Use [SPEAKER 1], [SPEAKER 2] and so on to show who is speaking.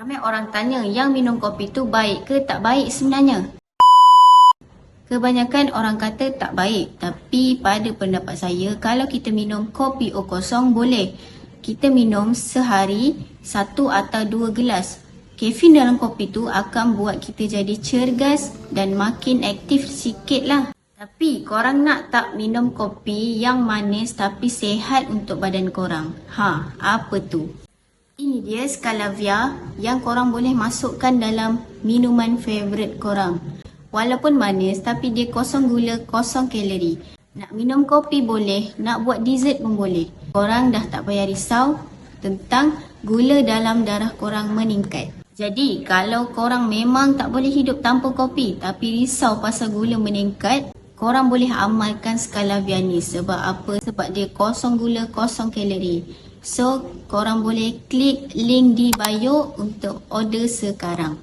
[SPEAKER 1] Ramai orang tanya yang minum kopi tu baik ke tak baik sebenarnya? Kebanyakan orang kata tak baik tapi pada pendapat saya kalau kita minum kopi O kosong boleh. Kita minum sehari satu atau dua gelas. Kafein dalam kopi tu akan buat kita jadi cergas dan makin aktif sikit lah. Tapi korang nak tak minum kopi yang manis tapi sehat untuk badan korang? Ha, apa tu? Ini dia Scalavia yang korang boleh masukkan dalam minuman favourite korang. Walaupun manis tapi dia kosong gula, kosong kalori. Nak minum kopi boleh, nak buat dessert pun boleh. Korang dah tak payah risau tentang gula dalam darah korang meningkat. Jadi kalau korang memang tak boleh hidup tanpa kopi tapi risau pasal gula meningkat, korang boleh amalkan Scalavia ni sebab apa? Sebab dia kosong gula, kosong kalori. So, korang boleh klik link di bio untuk order sekarang.